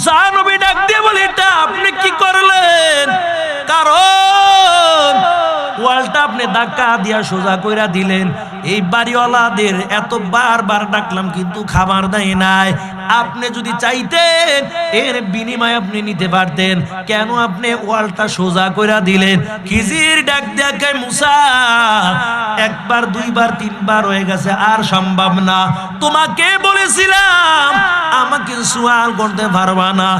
মুসা নবী ডাক দিয়ে বলে, এটা আপনি কি করলেন? কারণ ওয়ালটা আপনি ধাক্কা দিয়া সোজা কইরা দিলেন। এই বাড়িওয়ালাদের এত বারবার ডাকলাম, কিন্তু খাবার দেয় নাই। আপনি যদি চাইতেন, এর বিনিময় আপনি নিতে পারতেন। কেন আপনি ওয়ালটা সোজা কইরা দিলেন? খিজির ডাক দেখায় মুসা, একবার, দুইবার, তিনবার হয়ে গেছে, আর সম্ভব না। তোমাকে বলেছিলাম, আমাকে সোয়াল করতে পারবা না।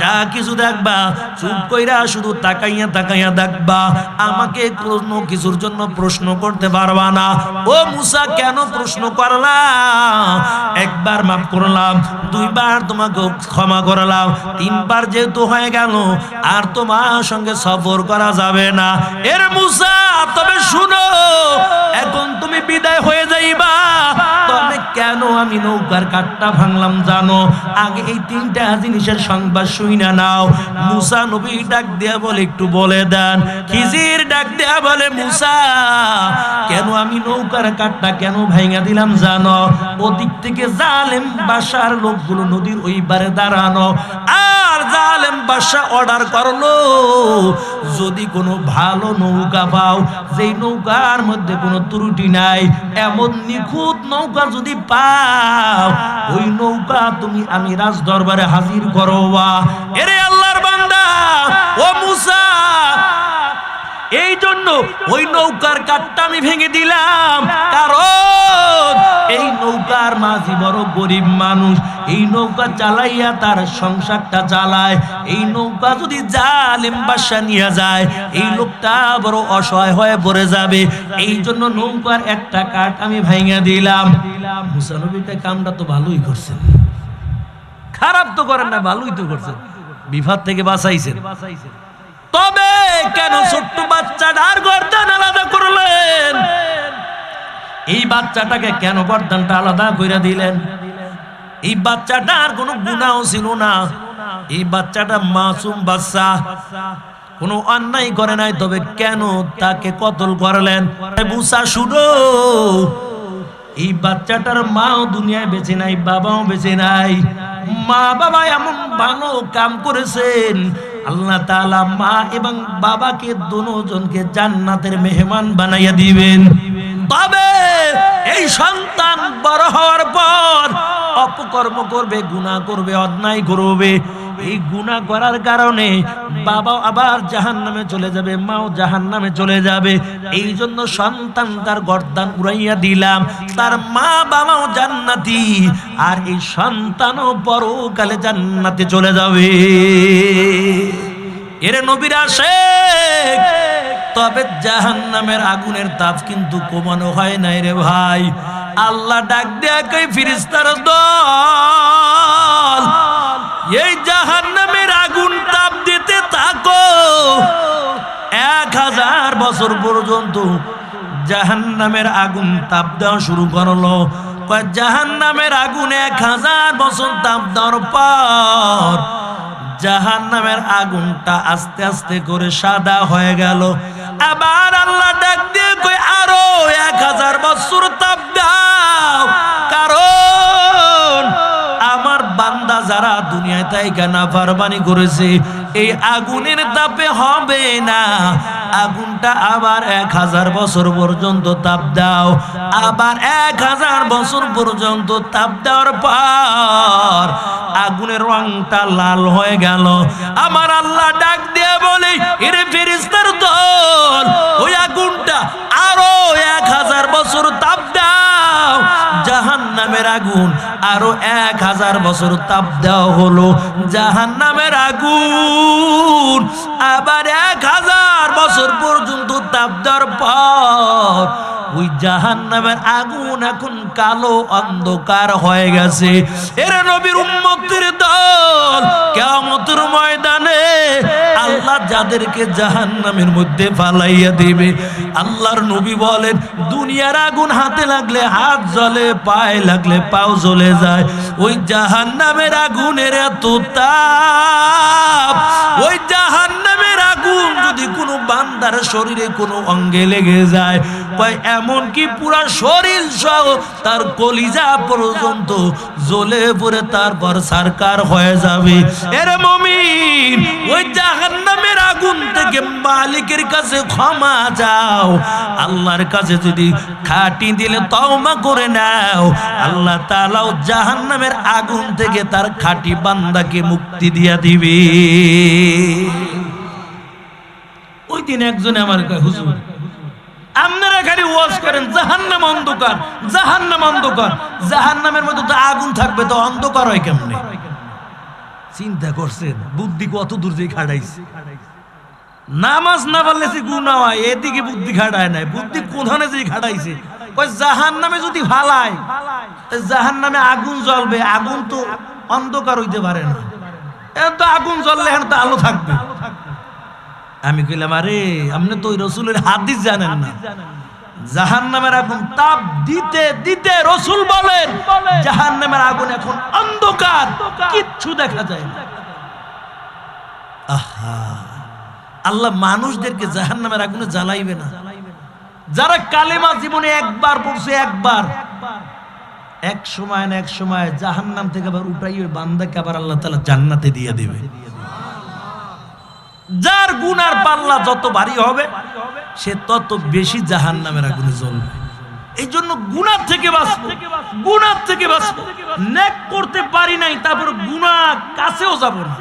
যা কিছু দেখবা, চুপ কইরা শুধু তাকাইয়া তাকাইয়া দেখবা। আমাকে কোনো কিছুর জন্য প্রশ্ন করতে পারবা না। ও মুসা, কেন প্রশ্ন করলাম? একবার মাফ করলাম দুইবার তোমাকে ক্ষমা করলাম। তিনবার যেহেতু হয়ে গেল, আর তোমার সঙ্গে সফর করা যাবে না। এর মুসা, তবে শুনো, এখন তুমি বিদায় হয়ে যাইবা। কেন আমি নৌকার কাঠটা ভাঙলাম জানো? আগে এই তিনটা জিনিসের সংবাদ শুই না নাও। মুসা নবী ডাক দেয়া বলে, একটু বলে দেন। খিজির ডাক দেয়া বলে, মুসা, কেন আমি নৌকার কাঠটা কেন ভাঙা দিলাম জানো? ওদিক থেকে জালেম বাসার লোকগুলো নদীর ওই পারে দাঁড়ানো। আর জালেম বাসা অর্ডার করল, যদি কোনো ভালো নৌকা পাও, যেই নৌকার মধ্যে কোনো ত্রুটি নাই, এমন নিখুঁত নৌকা যদি পাও, ওই নৌকা তুমি আমি রাজ দরবারে হাজির করো এরে আল্লাহর বান্দা, ও মুসা এই জন্য ওই নৌকার কাঠটা আমি ভেঙে দিলাম। কারণ এই নৌকার মাঝি বড় গরিব মানুষ। এই নৌকা চালাইয়া তার সংসারটা চালায়। এই নৌকা যদি জালেম বাসা নিয়ে যায়, এই লোকটা বড় অসহায় হয়ে পড়ে যাবে। এই জন্য নৌকার একটা কাঠ আমি ভেঙে দিলাম। মুসানবীটা কামটা তো ভালোই করছেন। খারাপ তো করেন না, ভালোই তো করছেন। বিভাদ থেকে বাঁচাইছেন। তবে কেন ছোট্ট বাচ্চা বাচ্চাটার গর্দান আলাদা করলেন? এই বাচ্চাটাকে কেন গর্দানটা আলাদা করে দিলেন? এই বাচ্চাটার কোনো গুণাও ছিল না। এই বাচ্চাটা মাসুম বাচ্চা। কোনো অন্যায় করে নাই, তবে কেন তাকে কতল করলেন? বুসা এই বাচ্চাটার মাও দুনিয়ায় বেঁচে নাই, বাবাও বেঁচে নাই। মা, বাবা এমন ভালো কাম করেছেন। আল্লাহ তাআলা মা এবং বাবাকে দুজনকে জান্নাতের মেহমান বানাইয়া দিবেন। তবে এই সন্তান বড় হওয়ার পর অপকর্ম করবে, গুনাহ করবে, অন্যায় করবে। এই গুনাহ করার কারণে বাবা আবার জাহান নামে চলে যাবে, মাও জাহান নামে চলে যাবে। এই জন্য সন্তান তার গর্দান উড়াইয়া দিলাম। তার মা বাবাও জান্নাতি, আর এই সন্তানও পরকালে জান্নাতে চলে যাবে। এরে নবীর আসে তবে জাহান নামের আগুনের তাপ কিন্তু কমানো হয় নাই রে ভাই। আল্লাহ ডাক দেয়া ফিরিস্তার দল, এই জাহান নামের আগুন তাপ দিতে থাকো। এক হাজার বছর পর্যন্ত জাহান নামের আগুন তাপ দেওয়া শুরু করল। জাহান নামের আগুন এক হাজার বছর তাপ দেওয়ার পর জাহান নামের আগুনটা আস্তে আস্তে করে সাদা হয়ে গেল। আবার আল্লাহ ডাক দিয়ে কই আরও এক হাজার বছর তাপ দাও। কারণ আমার বান্দা যারা দুনিয়ায় তাই কেনা ফারবানি করেছে এই আগুনের তাপে হবে না। আগুনটা আবার এক হাজার বছর পর্যন্ত তাপ দাও। আবার এক হাজার বছর পর্যন্ত তাপ দেওয়ার পর আগুনের রংটা লাল হয়ে গেল। আমার আল্লাহ ডাক দিয়ে বলে, এরে ফেরিস্তার দল, ওই আগুনটা আরও এক হাজার বছর তাপ দাও। জাহান নামের আগুন আরও এক হাজার বছর তাপ দেওয়া হলো। জাহান নামের আগুন আবার এক হাজার বছর পর্যন্ত তাপ দেওয়ার পর ওই জাহান নামের আগুন এখন কালো অন্ধকার হয়ে গেছে। এর নবীর উম্মতের দল কেমতের ময়দানে আল্লাহ যাদেরকে জাহান নামের মধ্যে ফালাইয়া দিবে। আল্লাহর নবী বলেন, দুনিয়ার আগুন হাতে লাগলে হাত জ্বলে, পায়ে লাগলে পাও জ্বলে যায়। ওই জাহান নামের আগুনের এত তাপ, ওই জাহান তার শরীরে কোনো অঙ্গে লেগে যায়। এমন কি পুরা শরীর সহ তার কলিজা পর্যন্ত জ্বলে পড়ে তারপর সারকার হয়ে যাবে? এর মমিন, ওই জাহান্নামের আগুন থেকে মালিকের কাছে ক্ষমা যাও আল্লাহর কাছে যদি খাটি দিলে তওবা করে নাও। আল্লাহ তাআলাও জাহান্নামের আগুন থেকে তার খাটি বান্দাকে মুক্তি দিয়া দিবে। ওই দিন একজনে আমার কয়, হুজুর, আপনারা খালি ওয়াজ করেন, জাহান্নাম অন্ধকার জাহান্নাম অন্ধকার, জাহান্নামের মধ্যে তো আগুন থাকবে, তো অন্ধকার হয় কেমনে? চিন্তা করছেন, বুদ্ধি কত দূর যে খাড়াইছে নামাজ না পারলে সে গুণা হয়, এদিকে বুদ্ধি খাটায় নাই। বুদ্ধি কোথানে যে খাটাইছে? কই জাহান নামে যদি ফালায় জাহান নামে আগুন জ্বলবে, আগুন তো অন্ধকার হইতে পারে না। তো আগুন জ্বললে এখন তো আলো থাকবে। আমি কইলাম আরে আপনি তো ওই রসুলের হাদিস জানেন না। জাহান নামের আগুন তাপ দিতে দিতে রসুল বলেন জাহান নামের আগুন এখন অন্ধকার কিচ্ছু দেখা যায় না। আহা আল্লাহ মানুষদেরকে জাহান নামের আগুনে জ্বালাইবে না। যারা কালেমা জীবনে একবার পড়ছে একবার। এক সময় না এক সময় জাহান নাম থেকে আবার উঠাই ওই বান্দাকে আবার আল্লাহ তালা জান্নাতে দিয়ে দেবে। যার গুণ আর পাল্লা যত ভারী হবে, সে তত বেশি জাহান নামের আগুনে জ্বলবে। এই জন্য গুণার থেকে বাঁচবো গুণার থেকে বাঁচবো। নেক করতে পারি নাই, তারপর গুণা কাছেও যাব না।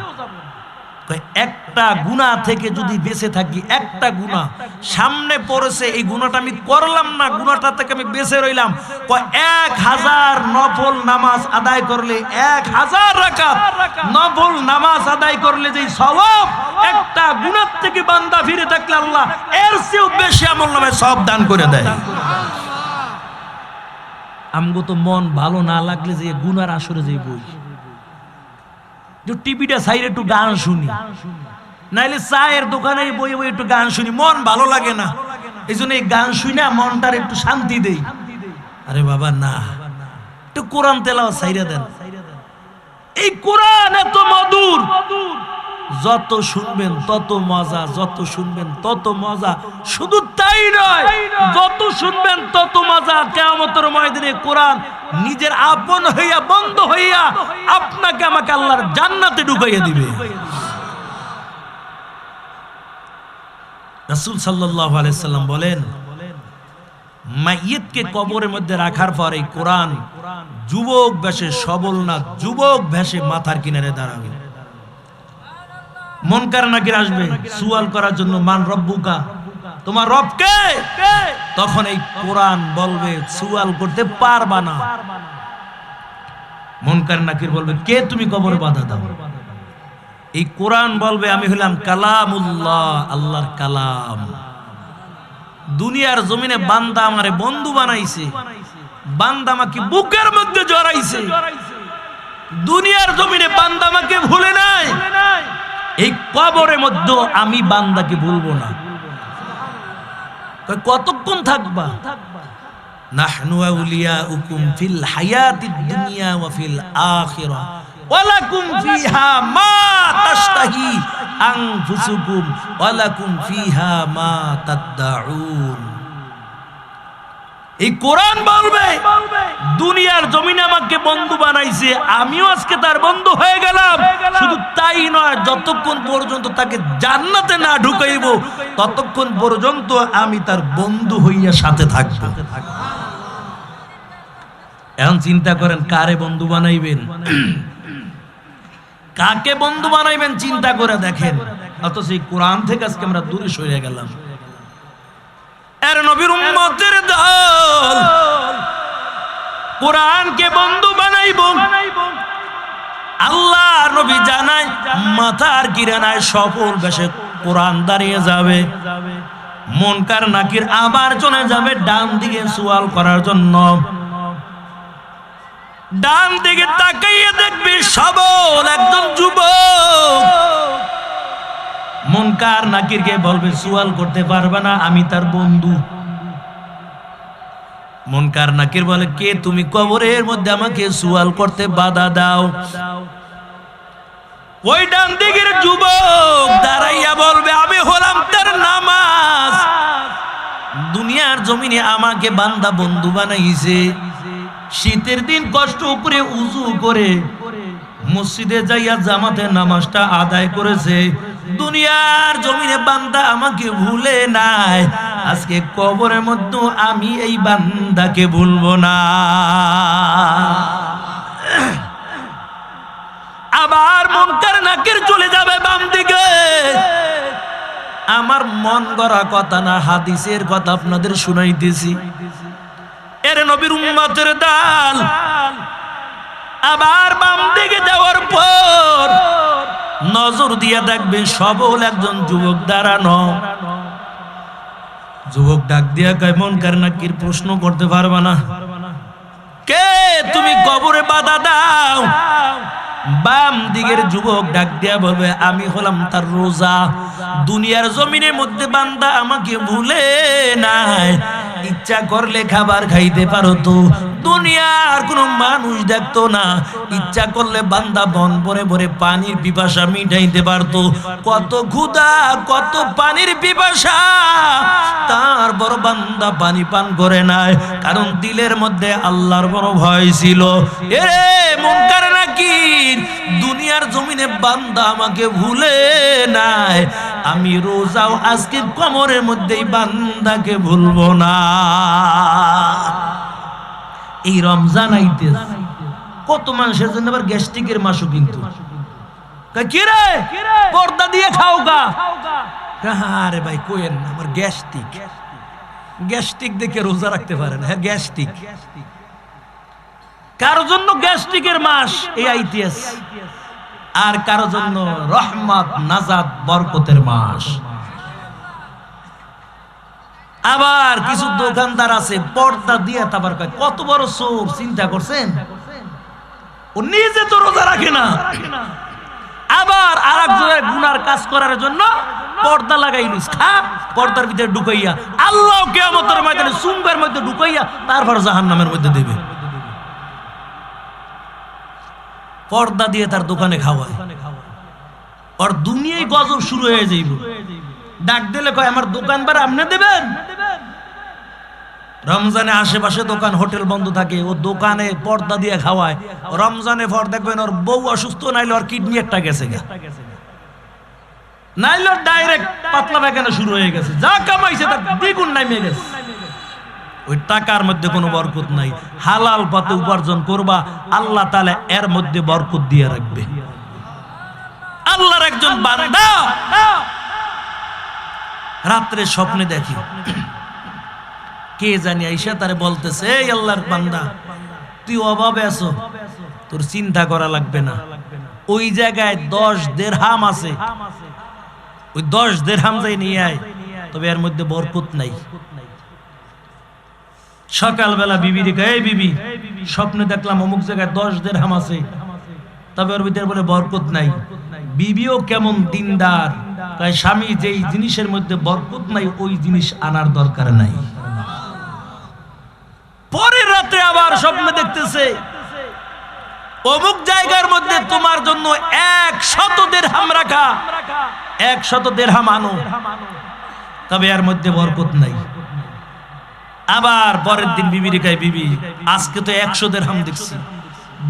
কয় একটা গুণা থেকে যদি বেঁচে থাকি, একটা গুণা। সামনে পড়েছে, এই গুণাটা আমি করলাম না, গুণাটা থেকে আমি বেঁচে রইলাম। এক হাজার নফল নামাজ আদায় করলে, এক হাজার রাকাত নফল নামাজ আদায় করলে যে সওয়াব, একটা গুণার থেকে বান্দা ফিরে থাকলে আল্লাহ এর চেয়েও বেশি আমল নামে সব দান করে দেয়। আমগো তো মন ভালো না লাগলে যে গুনার আসরে যে বই। টিভিটা সাইড একটু গান শুনি। নাইলে চায়ের দোকানে বই বই একটু গান শুনি, মন ভালো লাগে না। এই জন্য এই গান শুনে মনটার একটু শান্তি দেই। আরে বাবা, না। একটু কোরআন তেলাও সাইরা দেন। এই কোরআন এত মধুর। যত শুনবেন তত মজা, যত শুনবেন তত মজা। শুধু তাই নয়, যত শুনবেন তত মজা। কেমতর ময়দানে কোরআন নিজের আপন হইয়া, বন্ধ হইয়া আপনাকে আমাকে আল্লাহর জান্নাতে ঢুকাইয়া দিবে। রাসূল সাল্লাল্লাহু আলাইহি সাল্লাম বলেন মাইয়িতকে কবরের মধ্যে রাখার পর এই কোরআন যুবক বেশে সবল না যুবক ভেসে মাথার কিনারে দাঁড়াবে? মন কার নাকির আসবে? সুয়াল করার জন্য মান রব্বুকা। তোমার রবকে? তখন এই কোরআন বলবে, সুয়াল করতে পারবা না। মনকার নাকির বলবে, কে তুমি কবরে বাধা দাও? এই কোরআন বলবে, আমি হলাম কালামুল্লাহ, আল্লাহর কালাম। দুনিয়ার জমিনে বান্দা আমারে বন্ধু বানাইছে। বান্দা আমাকে বুকের মধ্যে জড়াইছে। দুনিয়ার জমিনে বান্দা আমাকে ভুলে নাই। এই কবরের মধ্যে আমি বান্দাকে ভুলবো না। কতক্ষণ থাকবা? নাহনু আউলিয়াউকুম ফিল হায়াতিদ দুনিয়া ওয়া ফিল আখিরাহ ওয়ালাকুম ফিহা মা তাশতাহি আনফুসুকুম। ওয়ালাকুম ফিহা মা তাদদাউন। এই কোরআন বলবে, দুনিয়ার জমিনে আমাকে বন্ধু বানাইছে, আমিও আজকে তার বন্ধু হয়ে গেলাম। শুধু তাই নয়, যতক্ষণ পর্যন্ত তাকে জান্নাতে না ঢুকাইব, ততক্ষণ পর্যন্ত আমি তার বন্ধু হইয়া সাথে থাকব। এখন চিন্তা করেন, কারে বন্ধু বানাইবেন? কাকে বন্ধু বানাইবেন চিন্তা করে দেখেন। অথচ এই কোরআন থেকে আজকে আমরা দূরে সরে গেলাম। এর নবীর উম্মতের দল। কোরআনকে বন্ধু বানাইব। আল্লাহ নবী জানায়, মাথার কিরানায় সফল বেশে কোরআন দাঁড়িয়ে যাবে। মনকার নাকির আবার চলে যাবে ডান দিকে সোয়াল করার জন্য। ডান দিকে তাকাইয়ে দেখবি সবল একজন যুবক। মনকার নাকিরকে বলবে, সুয়াল করতে পারবে না, আমি তার বন্ধু। মনকার নাকির বলে, কে তুমি কবরের মধ্যে আমাকে সুয়াল করতে বাধা দাও? ওই ডান দিকের যুবক দাঁড়াইয়া বলবে, আমি হলাম তার নামাজ। দুনিয়ার জমিনে আমাকে বান্দা বন্ধু বানাইছে। শীতের দিন কষ্ট করে উজু করে মসজিদে যাইয়া জামাতে নামাজটা আদায় করেছে। দুনিয়ার জমিনে বান্দা আমাকে ভুলে নাই। আজকে কবরের মধ্যে আমি এই বান্দাকে ভুলবো না। আবার মনকার নাকের চলে যাবে বাম দিকে আমার মন গড়া কথা না, হাদিসের কথা আপনাদের শুনাইতেছি। এর নবীর উম্মতের দাল। আবার বাম দিকে যাওয়ার পর নজর দিয়ে দেখবে সবল একজন যুবক দাঁড়ানো। যুবক ডাক দিয়া কেমন মন কার নাকির প্রশ্ন করতে পারবা না? কে? তুমি কবরে বাধা দাও। বাম দিকের যুবক ডাক দিয়া বলবে, আমি হলাম তার রোজা। দুনিয়ার জমিনের মধ্যে বান্দা আমাকে ভুলে নাই। ইচ্ছা করলে খাবার খাইতে পারো তো। দুনিয়ার কোনো মানুষ দেখতো না। ইচ্ছা করলে বান্দা বন ভরে ভরে পানির পিপাসা মিটাইতে পারতো। কত ক্ষুধা, কত পানির পিপাসা। তার বড় বান্দা পানি পান করে নাই। কারণ দিলের মধ্যে আল্লাহর বড় ভয় ছিল। এ নাকি দুনিয়ার জমিনে বান্দা আমাকে ভুলে নাই। আমি রোজাও আজকে কমরের মধ্যেই বান্দাকে ভুলবো না। এই রমজান আইতে কত মানুষের জন্য আবার গ্যাস্ট্রিকের মাসও কিন্তু। কয়, কি রে? পর্দা দিয়ে খাও গা। আরে ভাই কোয়েন না, আমার গ্যাস্ট্রিক। গ্যাস্ট্রিক দেখে রোজা রাখতে পারেন হ্যাঁ গ্যাস্ট্রিক। কার জন্য গ্যাস্ট্রিকের মাস? এই আইটিএস আর কারও জন্য রহমত নাজাদ বরকতের মাস। আবার কিছু দোকানদার আছে পর্দা দিয়ে তারপর কয়, কত বড় চোর চিন্তা করছেন? ও নিজে তো রোজা রাখে না। আবার আর একজনের গুনার কাজ করার জন্য পর্দা লাগাই নিস খা পর্দার ভিতরে ঢুকাইয়া আল্লাহ কেমতের ময়দানে সুঙ্গের মধ্যে ঢুকাইয়া তারপর জাহান্নামের মধ্যে দেবে। পর্দা দিয়ে তার দোকানে খাওয়ায়। আর দুনিয়ায় গজব শুরু হয়ে যাইব। ডাক দিলে কয়, আমার দোকান বার আপনি দেবেন? রমজানে আশেপাশে দোকান, হোটেল বন্ধ থাকে। ও দোকানে পর্দা দিয়ে খাওয়ায়। রমজানে পর দেখবেন ওর বউ অসুস্থ, নাইলে ওর কিডনি একটা গেছে নাইলে ডাইরেক্ট পাতলা পায়খানা শুরু হয়ে গেছে। যা কামাইছে তার দ্বিগুণ নামে গেছে। ওই টাকার মধ্যে কোনো বরকত নাই। হালাল পথে উপার্জন করবা, আল্লাহ তাআলা এর মধ্যে বরকত দিয়ে রাখবে। আল্লাহর একজন বান্দা। রাত্রে স্বপ্নে দেখি। কে জানি আইসা তারে বলতেছে, এই আল্লাহর বান্দা, তুই অভাবে আছো। তোর চিন্তা করা লাগবে না। ওই জায়গায় দশ দেড়হাম আছে। ওই দশ দেড়হাম যাই নিয়ে আয়, তবে এর মধ্যে বরকত নাই। সকালবেলা বিবি রেখে বিবি, স্বপ্নে দেখলাম অমুক জায়গায় দশ দেড়হাম আছে। তবে ওর ভিতরে বলে বরকত নাই। বিবিও কেমন দিনদার। তাই স্বামী যেই জিনিসের মধ্যে বরকত নাই, ওই জিনিস আনার দরকার নাই। পরের রাতে আবার স্বপ্নে দেখতেছে, অমুক জায়গার মধ্যে তোমার জন্য এক শত দেড়হাম রাখা এক শত দেড়হাম আনো। তবে এর মধ্যে বরকত নাই। আবার পরের দিন বিবি রেখায়, বিবি, আজকে তো একশো দেড়হাম দেখছি।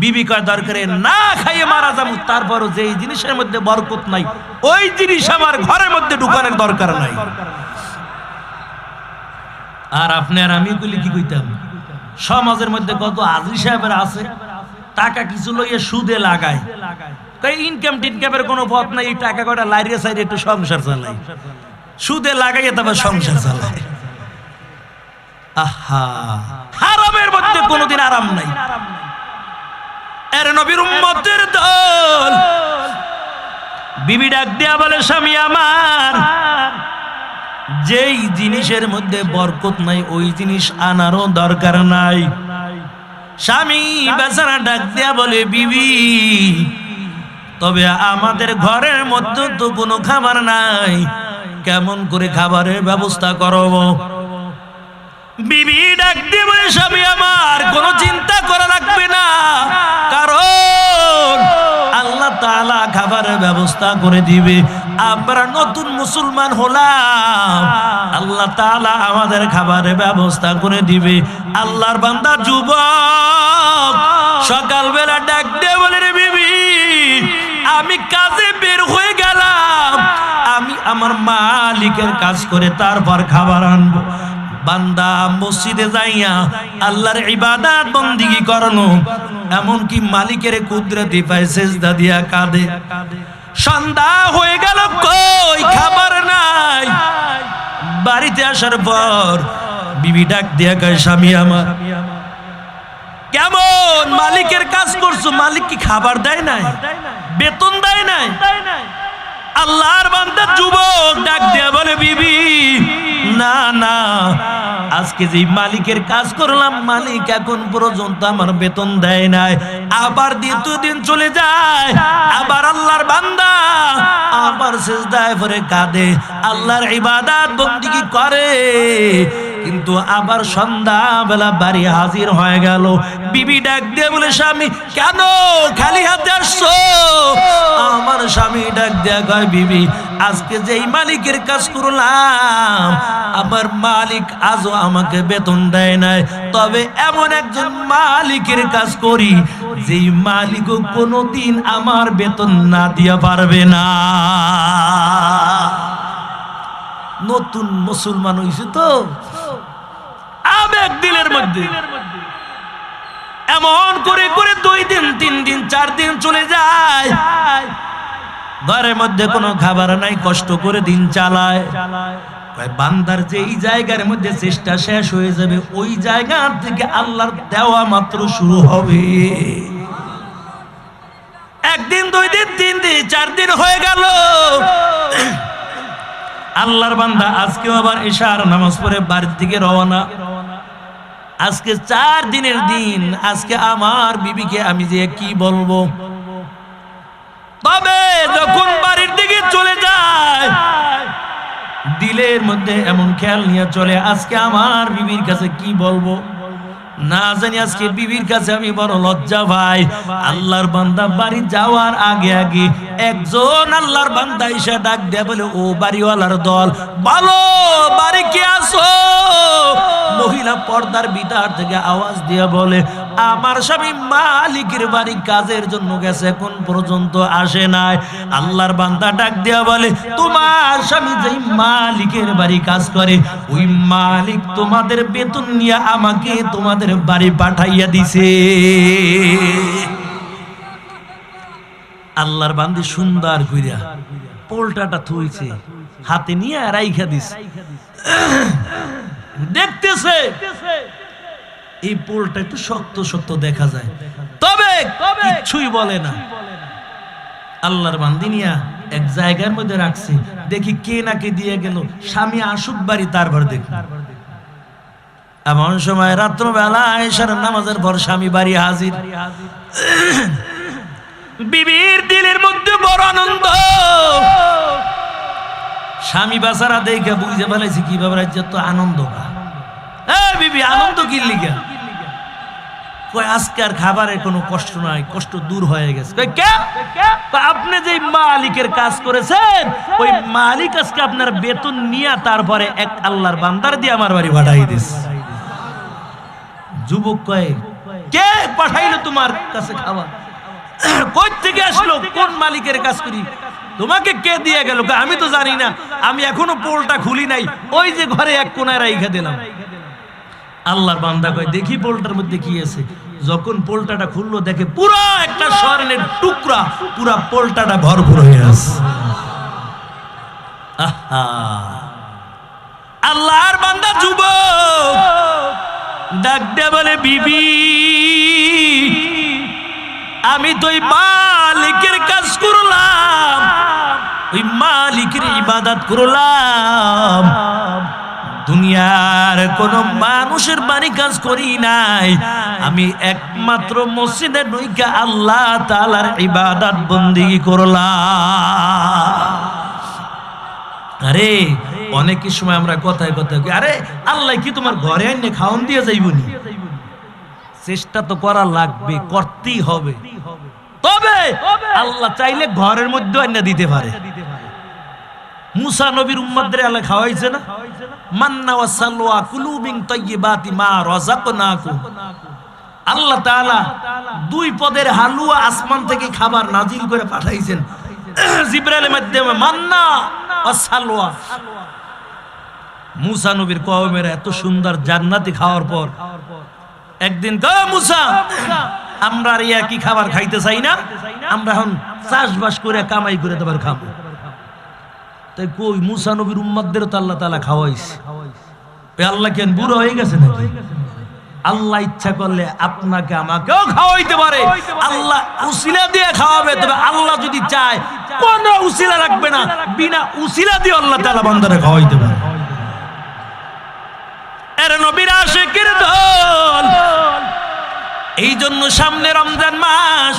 বিবি কয়, দরকারে না খাইয়ে মারা যাব, তারপরও যেই জিনিসের মধ্যে বরকত নাই, ওই জিনিস আমার ঘরের মধ্যে ঢুকানোর দরকার নাই। আর আপনি আর আমি কইলে কি কইতাম? সমাজের মধ্যে কত আজি সাহেবের আছে, টাকা কিছু লইয়ে সুদে লাগায়। তাই ইনকাম টিনকামের কোনো পথ নাই, এই টাকা কটা লাইরে সাইরে একটু সংসার চালায় সুদে লাগাইয়ে তারপর সংসার চালায় আহা হারামের মধ্যে কোনোদিন আরাম নাই। এর নবীর উম্মতের দল। বিবি ডাক দিয়া বলে স্বামী আমার যেই জিনিসের মধ্যে বরকত নাই ওই জিনিস আনারও দরকার নাই। স্বামী বেচারা ডাক দিয়া বলে বিবি তবে আমাদের ঘরের মধ্যে তো কোনো খাবার নাই। কেমন করে খাবারের ব্যবস্থা করব? বিবি ডাক দিয়ে বলে স্বামী আমার, কোনো চিন্তা করা লাগবে না। কারণ আল্লাহ তাআলা খাবারের ব্যবস্থা করে দিবে। আমরা নতুন মুসলমান হলাম। আল্লাহ তাআলা আমাদের খাবারের ব্যবস্থা করে দিবে। আল্লাহর বান্দা যুবক, সকালবেলা ডাক দিয়ে বলে রে বিবি, আমি কাজে বের হয়ে গেলাম। আমি আমার মালিকের কাজ করে তারপর খাবার আনব। বান্দা মসজিদে যাইয়া আল্লাহর ইবাদত বন্দিগি করানো এমনকি মালিকের কুদরতি পায় সেজদা দিয়া কাঁদে। সন্ধ্যা হয়ে গেল কই? খাবার নাই। বাড়িতে আসার পর বিবি ডাক দিয়া কয়, স্বামী আমার, কেমন? মালিকের কাজ করছ? মালিক কি খাবার দেয় নাই? বেতন দেয় নাই? আল্লাহর বান্দা যুবক ডাক দিয়া বলে, বিবি না না। আজকে যে মালিকের কাজ করলাম, মালিক এখন পর্যন্ত আমার বেতন দেয় নাই। আবার দ্বিতীয় দিন চলে যায়, আবার আল্লাহর বান্দা আবার সেজদায় পরে কাঁদে। আল্লাহর ইবাদত বন্দিগি করে? কিন্তু আবার সন্ধ্যা বেলা বাড়ি হাজির হয়ে গেল। বিবি ডাক দিয়ে বলে, স্বামী, কেন? খালি হাতে আসছো? আমার স্বামী ডাক দেয়া কয়, বিবি আজকে যেই মালিকের কাজ করলাম, আমার মালিক আজও আমাকে বেতন দেয় নাই। তবে এমন একজন মালিকের কাজ করি, যেই মালিকও কোনোদিন আমার বেতন না দিয়া পারবে না। নতুন মুসলমান হইছে তো। আবেগ দিলের মধ্যে। এমন করে করে দুই দিন, তিন দিন, চার দিন চলে যায়। ঘরের মধ্যে কোনো খাবার নাই, কষ্ট করে দিন চালায়। বান্দার যে এই জায়গার মধ্যে চেষ্টা শেষ হয়ে যাবে, ওই জায়গা থেকে আল্লাহর দেওয়া মাত্র শুরু হবে। একদিন, দুই দিন, তিন দিন, চার দিন হয়ে গেল। আল্লাহর বান্দা আজকেও আবার এশার নামাজ পড়ে বাড়ির দিকে রওনা। আজকে চার দিনের দিন, আজকে আমার বিবিকে আমি যে কি বলব? তবে যখন বাড়ির দিকে চলে যায়, দিলের মধ্যে এমন খেয়াল নিয়ে চলে, আজকে আমার বিবির কাছে কি বলব? না জানি আজকে বিবির কাছে আমি বড় লজ্জা ভাই। আল্লাহর বান্দা বাড়ি যাওয়ার আগে আগে একজন আল্লাহর বান্দা এসে ডাক দেয়, বলে, ও বাড়িওয়ালার দল, বলো, বাড়ি কে আসো মহিলা পর্দার বিদার থেকে আওয়াজ দিয়ে বলে, আমার স্বামী মালিকের বাড়ি কাজের জন্য গেছে, এখন পর্যন্ত আসে নাই। আল্লাহর বান্দা ডাক দেয়া বলে, তোমার স্বামী যেই মালিকের বাড়ি কাজ করে, ওই মালিক তোমাদের বেতন নিয়ে আমাকে তোমাদের বাড়ি পাঠাইয়া দিছে। আল্লাহর বান্দি সুন্দর কইরা পোলটাটা থইছে, হাতে নিয়ে রাইখা দিছে। দেখতেছে, এই পোলটা একটু শক্ত শক্ত দেখা যায়। তবে কিছুই বলে না। আল্লাহর বান্দি নিয়া এক জায়গার মধ্যে রাখছে। দেখি কে নাকে দিয়ে গেল, স্বামী আসুক বাড়ি তারপর দেখুন এমন সময় রাত্রবেলা এসার নামাজের পর স্বামী বাড়ি হাজির। বিবির দিলের মধ্যে বড় আনন্দ। স্বামী বাসারা দেখে বুঝে ফেলেছি কীভাবে রাজ্য তো আনন্দ বিবি, আনন্দ কি লিগা? কই আজকে আর খাবারের কোনো কষ্ট নাই, কষ্ট দূর হয়ে গেছে। কে? আপনি যে মালিকের কাজ করেছেন, ওই মালিক আজকে আপনার বেতন নিয়ে তারপরে এক আল্লাহর বান্দার দিয়ে আমার বাড়ি পাঠাই দিস যুবক কয়, কে পাঠাইলো তোমার কাছে খাবার? কই থেকে আসলো কোন মালিকের কাজ করি? তোমাকে কে দিয়ে গেল? আমি তো জানি না। আমি এখনও পোলটা খুলি নাই। ওই যে ঘরে এক কোনায় রাইখা দিলাম। আল্লাহর বান্দা কয়, দেখি পোলটার মধ্যে কি আছে? যখন পোলটাটা খুললো, দেখে পুরো একটা স্বর্ণের টুকরা, পুরা পোলটাটা ভরপুর হয়ে আছে। আল্লাহর বান্দা যুবক! ডাক বলে, বিবি, আমি তো মালিকের কাজ করলাম, ওই মালিকের ইবাদত করলাম। দুনিয়ার কোন মানুষের বাড়ি কাজ করি নাই। আমি একমাত্র মসজিদে নইকা আল্লাহ তালার ইবাদত বন্দি করলাম। আরে অনেক সময় আমরা কথায় কথায় আরে, আল্লাহ কি তোমার ঘরে আইনে খাওয়ান দিয়ে যাইবনি? চেষ্টা তো করা লাগবে, করতেই হবে। তবে আল্লাহ চাইলে ঘরের মধ্যে আইনা দিতে পারে। মুসা নবীর উম্মাদের আল্লাহ খাওয়াইছে না? মান্না ওয়া সালওয়া কুলু মিন তাইয়্যিবাতি মা রাযাকনাকুম। আল্লাহ তাআলা দুই পদের হালুয়া আসমান থেকে খাবার নাজিল করে পাঠাইছেন। জিব্রাইলের মাধ্যমে, মান্না মুসা নবীর কওমের এত সুন্দর জান্নাতি খাওয়ার পর একদিন মুসা? আমরা আর কি খাবার খাইতে চাই না। আমরা এখন চাষবাস করে, কামাই করে তোমার খাব। তাই কই, মুসা নবীর উম্মাদের তো আল্লাহ তাআলা খাওয়াইছে। আল্লাহ কেন বুড়ো হয়ে গেছে নাকি? আল্লাহ ইচ্ছা করলে আপনাকে আমাকেও খাওয়াইতে পারে। আল্লাহ উসিলা দিয়ে খাওয়াবে তবে আল্লাহ যদি চায় কোন উসিলা রাখবে না বিনা উসিলা দিয়ে আল্লাহ তাআলা বান্দারে খাওয়াইতে পারে। এর নবীর আশিকের দল। এই জন্য সামনে রমজান মাস।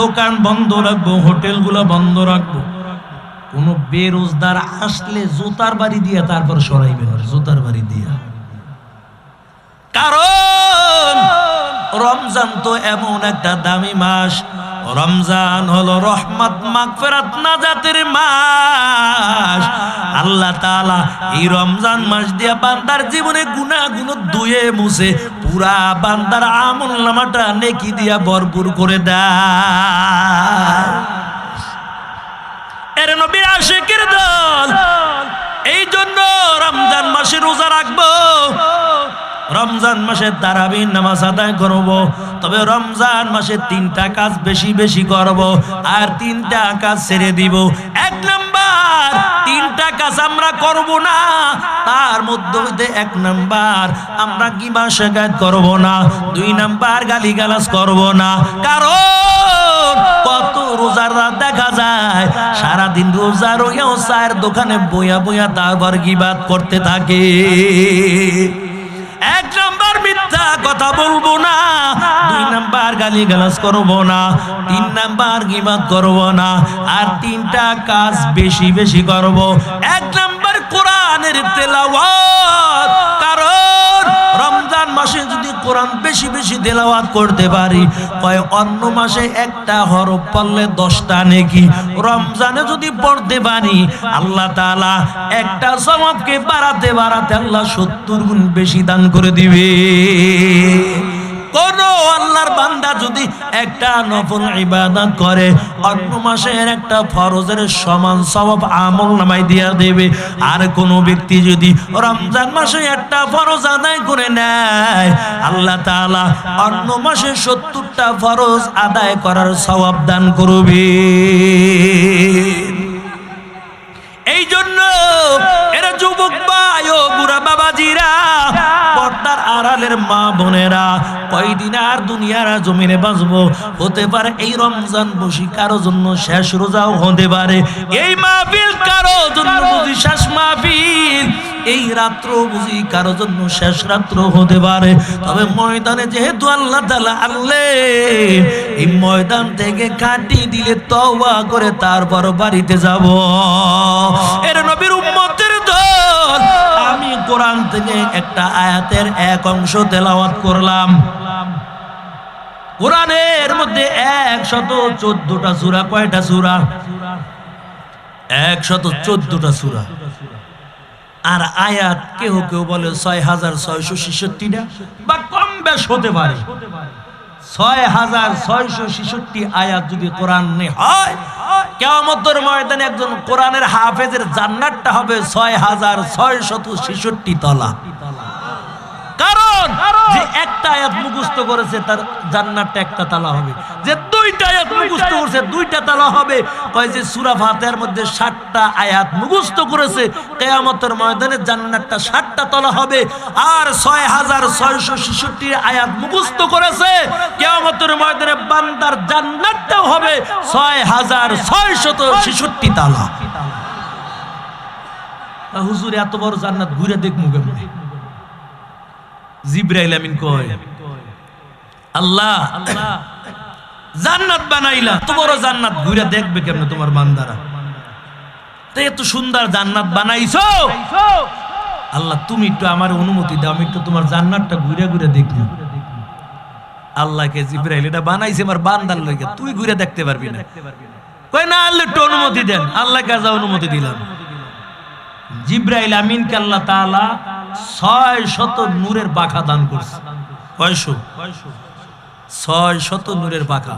দোকান বন্ধ রাখব হোটেলগুলো বন্ধ রাখব। কোন বেরোজগার আসলে জুতার বাড়ি দিয়ে তারপর সরাইবেন জুতার বাড়ি দিয়া। কারণ রমজান তো এমন একটা দামি মাস। রমজান হলো রহমত, মাগফিরাত, নাজাতের মাস। আল্লাহ তাআলা এই রমজান মাস দিয়া বান্দার জীবনে গুনাহগুলো ধুয়ে মুছে পুরা বান্দার আমল নামাটা নেকি দিয়া ভরপুর করে দেয়। এর নবীর আশিকের দল। এই জন্য রমজান মাসে রোজা রাখব। রমজান মাসে তারাবি নামাজ আদায় করব, তবে রমজান মাসে তিনটা কাজ বেশি বেশি করব আর তিনটা কাজ ছেড়ে দিব। এক নাম্বার, তিনটা কাজ আমরা করব না, তার মধ্যে এক নাম্বার, আমরা কি শেখায়ত করব না, দুই নাম্বার গালি গালাজ করব না। কারণ কত রোজার রাত দেখা যায়, সারাদিন রোজা রইয়াও চায়ের দোকানে বইয়া বইয়া তারপর গিবাদ করতে থাকে। এক নাম্বার মিথ্যা কথা বলব না, দুই নাম্বার গালি গালাজ করব না, তিন নাম্বার গিবাদ করব না, আর তিনটা কাজ বেশি বেশি করব। এক নাম্বার কোরআনের তেলাওয়াত, কারণ মাসে যদি কোরআন বেশি বেশি দেলাওয়াত করতে পারি, কয় অন্য মাসে একটা হরফ পড়লে দশটা নেকি? রমজানে যদি পড়তে পারি, আল্লাহ তাআলা একটা সমাবকে বাড়াতে বাড়াতে আল্লাহ সত্তর গুণ বেশি দান করে দিবে। কোন আল্লাহর বান্দা যদি একটা নফল ইবাদত করে, অন্য মাসের একটা ফরজের সমান সওয়াব আমল নামাই দিয়া দেবে। আর কোন ব্যক্তি যদি রমজান মাসে একটা ফরজ আদায় করে নেয়, আল্লাহ তাআলা অন্য মাসে সত্তরটা ফরজ আদায় করার সওয়াব দান করবে। এই জন্য এরা যুবক ভাই ও বুড়া বাবাজিরা, পর্দার আড়ালের মা বোনেরা, কয়দিন আর দুনিয়ার জমিনে বাঁচবো, হতে পারে এই রমজান বসি কারও জন্য শেষ রোজাও হতে পারে। এই মাহফিল কারও জন্য বুঝি শেষ মাহফিল, এই রাত্র বুঝি কারও জন্য শেষ রাত্র হতে পারে। তবে ময়দানে যেহেতু আল্লাহ তালা আল্লে এই ময়দান থেকে কাটি দিলে তওবা করে তারপর বাড়িতে যাব। এর নবীর উম্মতের দল। আমি কোরআন থেকে একটা আয়াতের এক অংশ তেলাওয়াত করলাম। কোরআনের মধ্যে একশত চোদ্দটা সূরা, কয়টা সূরা? একশত চোদ্দটা সূরা। আর আয়াত কেউ কেউ বলে ছয় হাজার ছয়শো ছেষট্টিটা বা কম বেশ হতে পারে। ছয় হাজার ছয়শো ছেষট্টি আয়াত যদি হয় একজন হাফেজের হবে ছয় হাজার তলা। কারণ যে একটা আয়াত মুখস্থ করেছে তার জান্নাতটা একটা তালা হবে। যে দুইটা আয়াত মুখস্থ করেছে দুইটা তালা হবে। কয় যে সূরা ফাতিহার মধ্যে 60টা আয়াত মুখস্থ করেছে কিয়ামতের ময়দানে জান্নাতটা 60টা তলা হবে। আর 6666 আয়াত মুখস্থ করেছে কিয়ামতের ময়দানে বান্দার জান্নাতটাও হবে। 6666 তালা। হুজুর এত বড় জান্নাত ঘুরে দেখ দেখমু কেমনে? জিব্রাইল আমিন কয়, আল্লাহ, জান্নাত বানাইলা তো বড় জান্নাত ঘুরে দেখবে কেমনে তোমার বান্দারা? তো এত সুন্দর জান্নাত বানাইছো? আল্লাহ, তুমি একটু আমার অনুমতি দাও, আমি একটু তোমার জান্নাতটা ঘুরে ঘুরে দেখি আল্লাহকে জিব্রাইল এটা বানাইছে আমার বান্দার লইগে, তুই ঘুরে দেখতে পারবি না। কই না, আল্লাহ একটু অনুমতি দেন আল্লাহ কাজা অনুমতি দিলাম। জিব্রাইল আমিনকে আল্লাহ তাআলা ছয় শত নূরের পাখা দান করছে। কয়শো? ছয় শত নূরের পাখা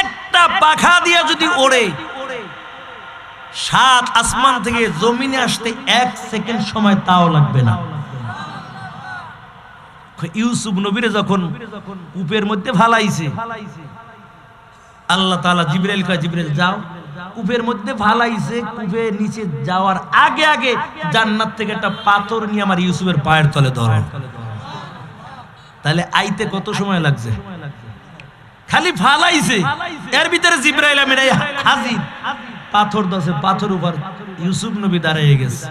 একটা পাখা দিয়া যদি ওড়ে, সাত আসমান থেকে জমিনে আসতে এক সেকেন্ড সময় তাও লাগবে না। ইউসুফ নবীরে যখন কূপের মধ্যে ফালাইছে, আল্লাহ তাআলা জিব্রাইল কয়, জিব্রাইল, যাও। কূপের মধ্যে ভালাইছে, কূপে নিচে যাওয়ার আগে আগে জান্নাত থেকে একটা পাথর নিয়ে আমার ইউসুফের পায়ের তলে ধরেন তাহলে আইতে কত সময় লাগছে? খালি ফালাইছে এর ভিতরে জিব্রাইল এই হাজির। পাথর দশে পাথর উপর ইউসুফ নবী দাঁড়িয়ে গেছে।